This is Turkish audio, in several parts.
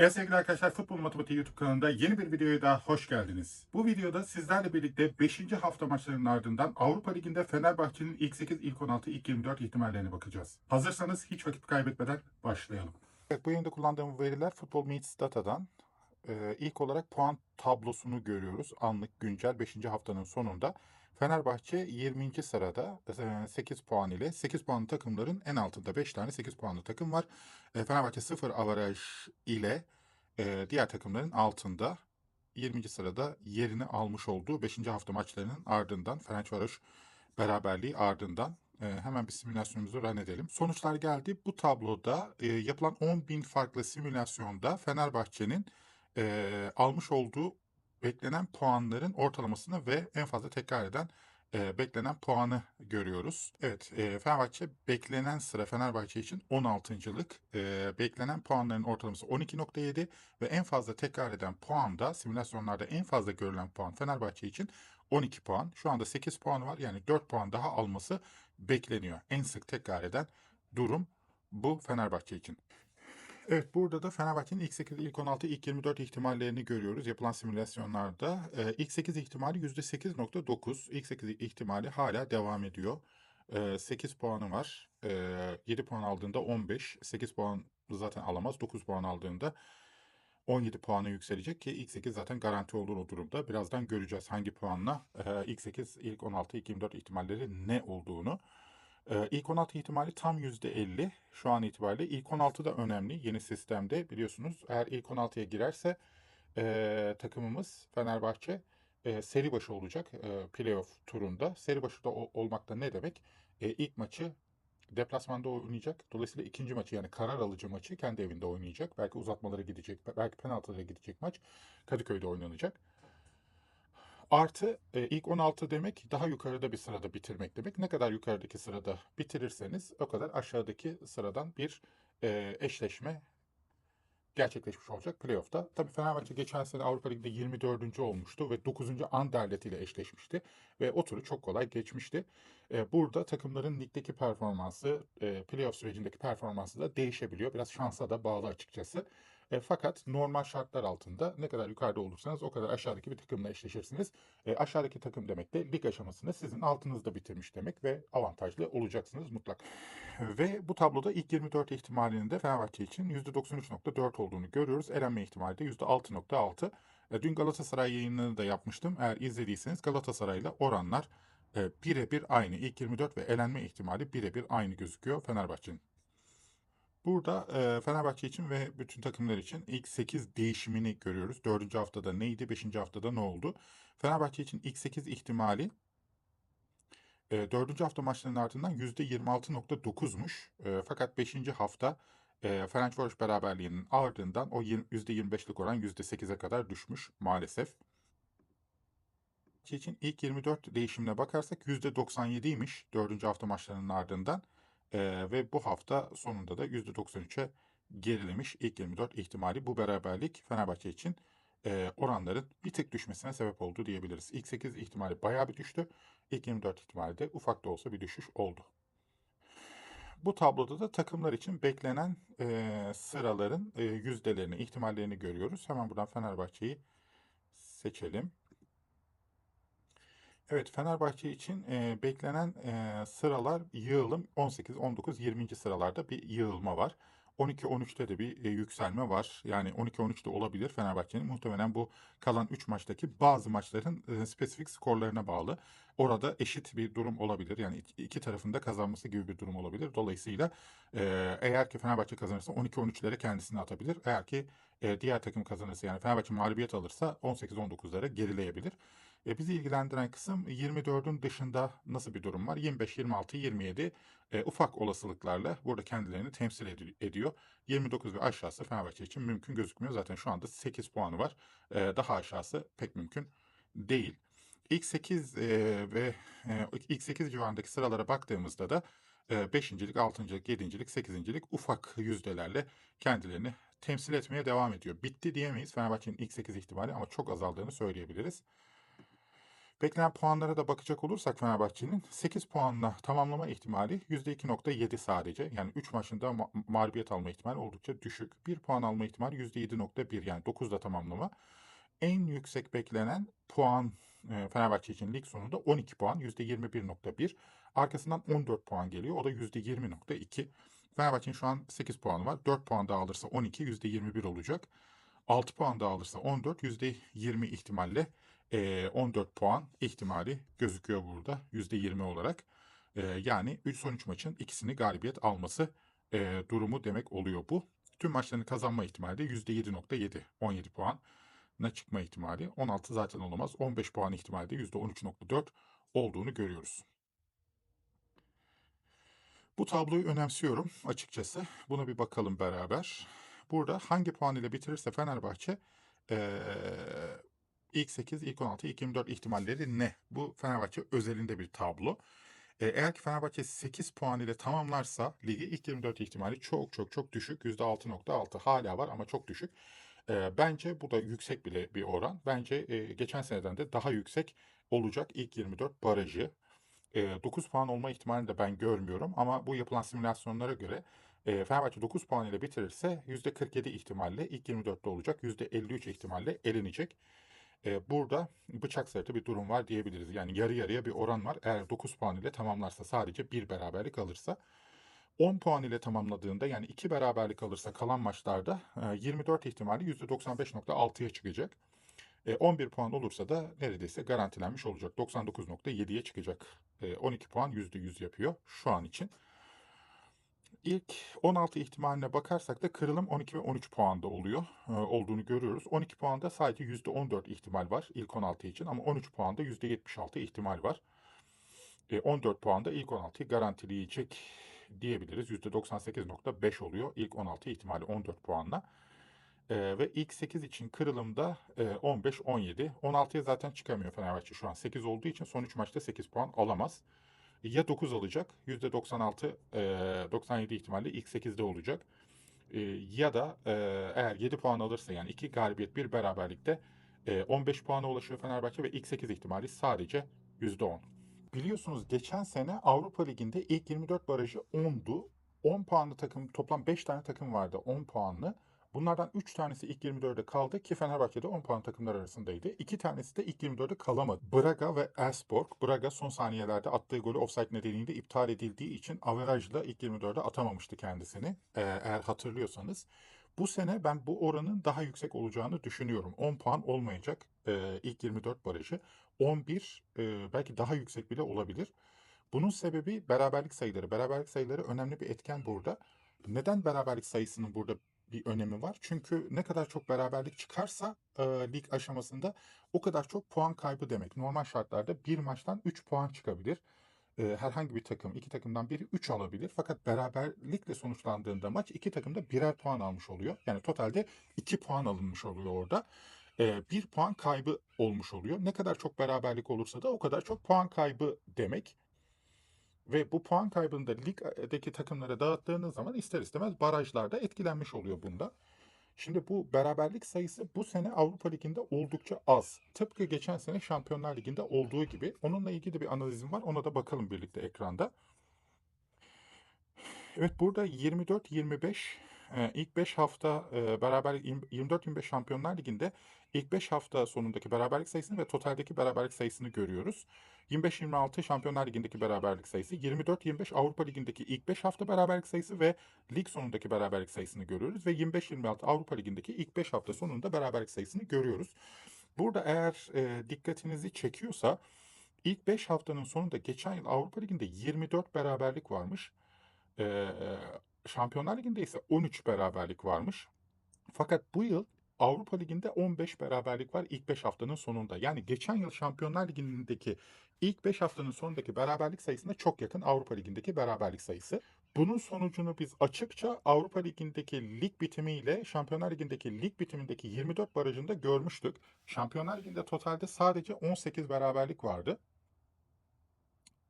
Evet sevgili arkadaşlar Futbol Matematiği YouTube kanalında yeni bir videoya daha hoş geldiniz. Bu videoda sizlerle birlikte 5. hafta maçlarının ardından Avrupa Ligi'nde Fenerbahçe'nin ilk 8, ilk 16, ilk 24 ihtimallerine bakacağız. Hazırsanız hiç vakit kaybetmeden başlayalım. Evet, bu yayında kullandığım veriler Football Meets Data'dan. Ee, ilk olarak puan tablosunu görüyoruz. Anlık güncel 5. haftanın sonunda. Fenerbahçe 20. sırada e, 8 puan ile 8 puanlı takımların en altında 5 tane 8 puanlı takım var. E, Fenerbahçe 0 avaraj ile e, diğer takımların altında 20. sırada yerini almış olduğu 5. hafta maçlarının ardından Fenerbahçe beraberliği ardından e, hemen bir simülasyonumuzu run edelim. Sonuçlar geldi. Bu tabloda e, yapılan 10.000 farklı simülasyonda Fenerbahçe'nin e, almış olduğu beklenen puanların ortalamasını ve en fazla tekrar eden e, beklenen puanı görüyoruz. Evet, e, Fenerbahçe beklenen sıra Fenerbahçe için 16.lık. E, beklenen puanların ortalaması 12.7 ve en fazla tekrar eden puan da simülasyonlarda en fazla görülen puan Fenerbahçe için 12 puan. Şu anda 8 puanı var. Yani 4 puan daha alması bekleniyor. En sık tekrar eden durum bu Fenerbahçe için. Evet burada da Fenerbahçe'nin ilk 8, ilk 16, ilk 24 ihtimallerini görüyoruz yapılan simülasyonlarda. Ee, ilk 8 ihtimali %8.9. İlk 8 ihtimali hala devam ediyor. Ee, 8 puanı var. Ee, 7 puan aldığında 15. 8 puan zaten alamaz. 9 puan aldığında 17 puanı yükselecek ki ilk 8 zaten garanti olduğu o durumda. Birazdan göreceğiz hangi puanla e, ilk 8, ilk 16, ilk 24 ihtimalleri ne olduğunu. Ee, ilk 16 ihtimali tam %50 şu an itibariyle. İlk 16 da önemli yeni sistemde biliyorsunuz. Eğer ilk 16'ya girerse e, takımımız Fenerbahçe e, seri başı olacak e, playoff turunda. Seri başı da ol- olmak da ne demek? E, ilk maçı deplasmanda oynayacak. Dolayısıyla ikinci maçı yani karar alıcı maçı kendi evinde oynayacak. Belki uzatmalara gidecek, belki penaltılara gidecek maç Kadıköy'de oynanacak. Artı e, ilk 16 demek daha yukarıda bir sırada bitirmek demek. Ne kadar yukarıdaki sırada bitirirseniz o kadar aşağıdaki sıradan bir e, eşleşme gerçekleşmiş olacak playoff'ta. Tabii Fenerbahçe geçen sene Avrupa Ligi'nde 24. olmuştu ve 9. Anderlet ile eşleşmişti ve o turu çok kolay geçmişti. E, burada takımların ligdeki performansı, e, playoff sürecindeki performansı da değişebiliyor. Biraz şansa da bağlı açıkçası. E, fakat normal şartlar altında ne kadar yukarıda olursanız o kadar aşağıdaki bir takımla eşleşirsiniz. E, aşağıdaki takım demek de lig aşamasını sizin altınızda bitirmiş demek ve avantajlı olacaksınız mutlak. Ve bu tabloda ilk 24 ihtimalinin de Fenerbahçe için %93.4 olduğunu görüyoruz. Elenme ihtimali de %6.6. E, Dün Galatasaray yayınını da yapmıştım. Eğer izlediyseniz Galatasaray'la oranlar e, birebir aynı. İlk 24 ve elenme ihtimali birebir aynı gözüküyor Fenerbahçe'nin. Burada e, Fenerbahçe için ve bütün takımlar için ilk 8 değişimini görüyoruz. 4. haftada neydi, 5. haftada ne oldu? Fenerbahçe için ilk 8 ihtimali e, 4. hafta maçlarının ardından %26.9'muş. E, fakat 5. hafta e, Fenerbahçe beraberliğinin ardından o yirmi- %25'lik oran %8'e kadar düşmüş maalesef. Fenerbahçe için ilk 24 değişimine bakarsak %97'ymiş 4. hafta maçlarının ardından. Ve bu hafta sonunda da %93'e gerilemiş ilk 24 ihtimali. Bu beraberlik Fenerbahçe için e, oranların bir tık düşmesine sebep oldu diyebiliriz. İlk 8 ihtimali bayağı bir düştü. İlk 24 ihtimali de ufak da olsa bir düşüş oldu. Bu tabloda da takımlar için beklenen e, sıraların e, yüzdelerini, ihtimallerini görüyoruz. Hemen buradan Fenerbahçe'yi seçelim. Evet, Fenerbahçe için e, beklenen e, sıralar yığılım 18, 19, 20. sıralarda bir yığılma var. 12-13'te de bir e, yükselme var. Yani 12-13'te olabilir Fenerbahçe'nin. Muhtemelen bu kalan 3 maçtaki bazı maçların e, spesifik skorlarına bağlı. Orada eşit bir durum olabilir. Yani iki, iki tarafın da kazanması gibi bir durum olabilir. Dolayısıyla e, eğer ki Fenerbahçe kazanırsa 12-13'lere kendisini atabilir. Eğer ki e, diğer takım kazanırsa yani Fenerbahçe mağlubiyet alırsa 18-19'lara gerileyebilir. E, bizi ilgilendiren kısım 24'ün dışında nasıl bir durum var? 25, 26, 27 e, ufak olasılıklarla burada kendilerini temsil edi- ediyor. 29 ve aşağısı Fenerbahçe için mümkün gözükmüyor. Zaten şu anda 8 puanı var. E, daha aşağısı pek mümkün değil. İlk 8 e, ve e, ilk 8 civarındaki sıralara baktığımızda da e, 5.lik, 6.lık, 7.lik, 8.lik ufak yüzdelerle kendilerini temsil etmeye devam ediyor. Bitti diyemeyiz Fenerbahçe'nin ilk 8 ihtimali ama çok azaldığını söyleyebiliriz. Beklenen puanlara da bakacak olursak Fenerbahçe'nin 8 puanla tamamlama ihtimali %2.7 sadece. Yani 3 maçında ma- mağlubiyet alma ihtimali oldukça düşük. 1 puan alma ihtimali %7.1 yani 9'da tamamlama. En yüksek beklenen puan e, Fenerbahçe için lig sonunda 12 puan %21.1. Arkasından 14 puan geliyor. O da %20.2. Fenerbahçe'nin şu an 8 puanı var. 4 puan daha alırsa 12 %21 olacak. 6 puan daha alırsa 14 %20 ihtimalle 14 puan ihtimali gözüküyor burada %20 olarak. Yani 3 son 3 maçın ikisini galibiyet alması durumu demek oluyor bu. Tüm maçlarını kazanma ihtimali de %7.7 17 puan çıkma ihtimali 16 zaten olamaz. 15 puan ihtimali de %13.4 olduğunu görüyoruz. Bu tabloyu önemsiyorum açıkçası. Buna bir bakalım beraber. Burada hangi puan ile bitirirse Fenerbahçe eee, ilk 8, ilk 16, ilk 24 ihtimalleri ne? Bu Fenerbahçe özelinde bir tablo. E, eğer ki Fenerbahçe 8 puan ile tamamlarsa ligi ilk 24 ihtimali çok çok çok düşük. %6.6 hala var ama çok düşük. E, bence bu da yüksek bile bir oran. Bence e, geçen seneden de daha yüksek olacak ilk 24 barajı. E, 9 puan olma ihtimalini de ben görmüyorum ama bu yapılan simülasyonlara göre e, Fenerbahçe 9 puan ile bitirirse %47 ihtimalle ilk 24'te olacak. %53 ihtimalle elenecek. E, burada bıçak sırtı bir durum var diyebiliriz. Yani yarı yarıya bir oran var. Eğer 9 puan ile tamamlarsa sadece bir beraberlik alırsa 10 puan ile tamamladığında yani 2 beraberlik alırsa kalan maçlarda e, 24 ihtimali %95.6'ya çıkacak. E, 11 puan olursa da neredeyse garantilenmiş olacak. 99.7'ye çıkacak. E, 12 puan %100 yapıyor şu an için. İlk 16 ihtimaline bakarsak da kırılım 12 ve 13 puanda oluyor e, olduğunu görüyoruz. 12 puanda sadece %14 ihtimal var ilk 16 için ama 13 puanda %76 ihtimal var. E, 14 puanda ilk 16'yı garantileyecek diyebiliriz. %98.5 oluyor ilk 16 ihtimali 14 puanla. E, ve ilk 8 için kırılımda e, 15-17. 16'ya zaten çıkamıyor Fenerbahçe şu an. 8 olduğu için son 3 maçta 8 puan alamaz. Ya 9 alacak %96 e, 97 ihtimalle ilk 8'de olacak. E, ya da e, eğer 7 puan alırsa yani 2 galibiyet bir beraberlikte e, 15 puana ulaşıyor Fenerbahçe ve ilk 8 ihtimali sadece %10. Biliyorsunuz geçen sene Avrupa Ligi'nde ilk 24 barajı 10'du. 10 puanlı takım toplam 5 tane takım vardı 10 puanlı. Bunlardan 3 tanesi ilk 24'e kaldı ki Fenerbahçe'de 10 puan takımlar arasındaydı. 2 tanesi de ilk 24'e kalamadı. Braga ve Elfsborg. Braga son saniyelerde attığı golü offside nedeniyle iptal edildiği için averajla ilk 24'e atamamıştı kendisini. Ee, eğer hatırlıyorsanız. Bu sene ben bu oranın daha yüksek olacağını düşünüyorum. 10 puan olmayacak e, ilk 24 barajı. 11 e, belki daha yüksek bile olabilir. Bunun sebebi beraberlik sayıları. Beraberlik sayıları önemli bir etken burada. Neden beraberlik sayısının burada bir önemi var? Çünkü ne kadar çok beraberlik çıkarsa e, lig aşamasında o kadar çok puan kaybı demek. Normal şartlarda bir maçtan 3 puan çıkabilir. E, herhangi bir takım, iki takımdan biri 3 alabilir. Fakat beraberlikle sonuçlandığında maç iki takım da birer puan almış oluyor. Yani totalde 2 puan alınmış oluyor orada. E, bir puan kaybı olmuş oluyor. Ne kadar çok beraberlik olursa da o kadar çok puan kaybı demek. Ve bu puan kaybını da ligdeki takımlara dağıttığınız zaman ister istemez barajlarda etkilenmiş oluyor bunda. Şimdi bu beraberlik sayısı bu sene Avrupa Ligi'nde oldukça az. Tıpkı geçen sene Şampiyonlar Ligi'nde olduğu gibi. Onunla ilgili bir analizim var. Ona da bakalım birlikte ekranda. Evet burada 24-25 e, ilk 5 hafta beraber 24-25 Şampiyonlar Ligi'nde ilk 5 hafta sonundaki beraberlik sayısını ve totaldeki beraberlik sayısını görüyoruz. 25-26 Şampiyonlar Ligi'ndeki beraberlik sayısı, 24-25 Avrupa Ligi'ndeki ilk 5 hafta beraberlik sayısı ve lig sonundaki beraberlik sayısını görüyoruz ve 25-26 Avrupa Ligi'ndeki ilk 5 hafta sonunda beraberlik sayısını görüyoruz. Burada eğer e, dikkatinizi çekiyorsa ilk 5 haftanın sonunda geçen yıl Avrupa Ligi'nde 24 beraberlik varmış. E, Şampiyonlar Ligi'nde ise 13 beraberlik varmış. Fakat bu yıl Avrupa Ligi'nde 15 beraberlik var ilk 5 haftanın sonunda. Yani geçen yıl Şampiyonlar Ligi'ndeki ilk 5 haftanın sonundaki beraberlik sayısına çok yakın Avrupa Ligi'ndeki beraberlik sayısı. Bunun sonucunu biz açıkça Avrupa Ligi'ndeki lig bitimiyle Şampiyonlar Ligi'ndeki lig bitimindeki 24 barajında görmüştük. Şampiyonlar Ligi'nde totalde sadece 18 beraberlik vardı.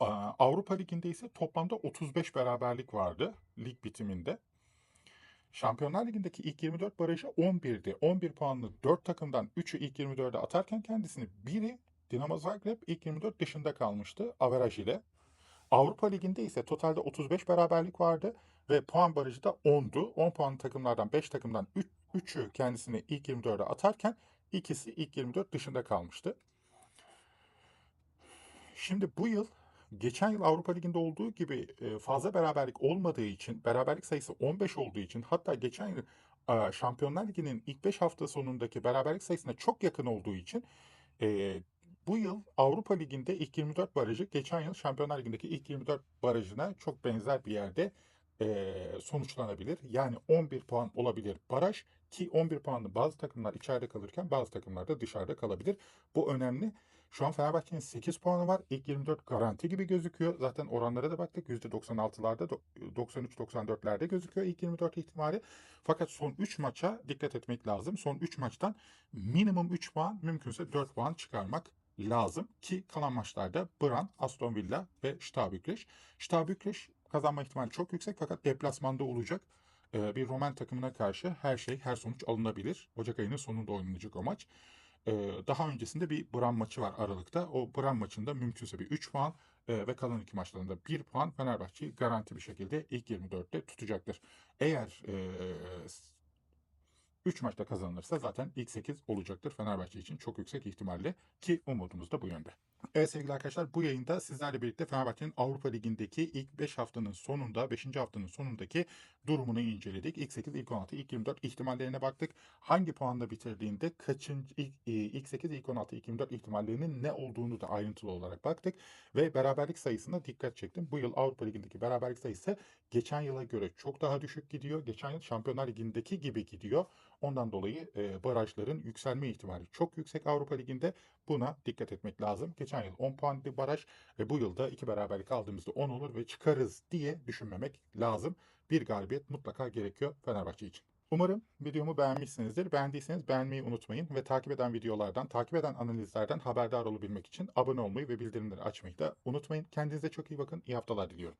Avrupa Ligi'nde ise toplamda 35 beraberlik vardı lig bitiminde. Şampiyonlar Ligi'ndeki ilk 24 barajı 11'di. 11 puanlı 4 takımdan 3'ü ilk 24'e atarken kendisini biri Dinamo Zagreb ilk 24 dışında kalmıştı averaj ile. Avrupa Ligi'nde ise totalde 35 beraberlik vardı ve puan barajı da 10'du. 10 puan takımlardan 5 takımdan 3'ü kendisini ilk 24'e atarken ikisi ilk 24 dışında kalmıştı. Şimdi bu yıl geçen yıl Avrupa Ligi'nde olduğu gibi fazla beraberlik olmadığı için, beraberlik sayısı 15 olduğu için hatta geçen yıl Şampiyonlar Ligi'nin ilk 5 hafta sonundaki beraberlik sayısına çok yakın olduğu için bu yıl Avrupa Ligi'nde ilk 24 barajı geçen yıl Şampiyonlar Ligi'ndeki ilk 24 barajına çok benzer bir yerde sonuçlanabilir. Yani 11 puan olabilir baraj ki 11 puanlı bazı takımlar içeride kalırken bazı takımlar da dışarıda kalabilir. Bu önemli. Şu an Fenerbahçe'nin 8 puanı var. İlk 24 garanti gibi gözüküyor. Zaten oranlara da baktık. %96'larda, 93-94'lerde gözüküyor ilk 24 ihtimali. Fakat son 3 maça dikkat etmek lazım. Son 3 maçtan minimum 3 puan, mümkünse 4 puan çıkarmak lazım ki kalan maçlarda Bran, Aston Villa ve Steaua Bükreş. Steaua Bükreş kazanma ihtimali çok yüksek fakat deplasmanda olacak. Ee, bir Roman takımına karşı her şey, her sonuç alınabilir. Ocak ayının sonunda oynanacak o maç. Daha öncesinde bir Bran maçı var Aralık'ta. O Bran maçında mümkünse bir 3 puan ve kalan iki maçlarında 1 puan Fenerbahçe'yi garanti bir şekilde ilk 24'te tutacaktır. Eğer e, 3 maçta kazanılırsa zaten ilk 8 olacaktır Fenerbahçe için çok yüksek ihtimalle ki umudumuz da bu yönde. Evet sevgili arkadaşlar bu yayında sizlerle birlikte Fenerbahçe'nin Avrupa Ligi'ndeki ilk 5 haftanın sonunda 5. haftanın sonundaki durumunu inceledik. İlk 8, ilk 16, ilk 24 ihtimallerine baktık. Hangi puanda bitirdiğinde kaçıncı ilk, e, ilk 8, ilk 16, ilk 24 ihtimallerinin ne olduğunu da ayrıntılı olarak baktık. Ve beraberlik sayısına dikkat çektim. Bu yıl Avrupa Ligi'ndeki beraberlik sayısı geçen yıla göre çok daha düşük gidiyor. Geçen yıl Şampiyonlar Ligi'ndeki gibi gidiyor. Ondan dolayı e, barajların yükselme ihtimali çok yüksek Avrupa Ligi'nde. Buna dikkat etmek lazım. Geçen yıl 10 puanlı baraj ve bu yılda iki beraberlik aldığımızda 10 olur ve çıkarız diye düşünmemek lazım. Bir galibiyet mutlaka gerekiyor Fenerbahçe için. Umarım videomu beğenmişsinizdir. Beğendiyseniz beğenmeyi unutmayın ve takip eden videolardan, takip eden analizlerden haberdar olabilmek için abone olmayı ve bildirimleri açmayı da unutmayın. Kendinize çok iyi bakın. İyi haftalar diliyorum.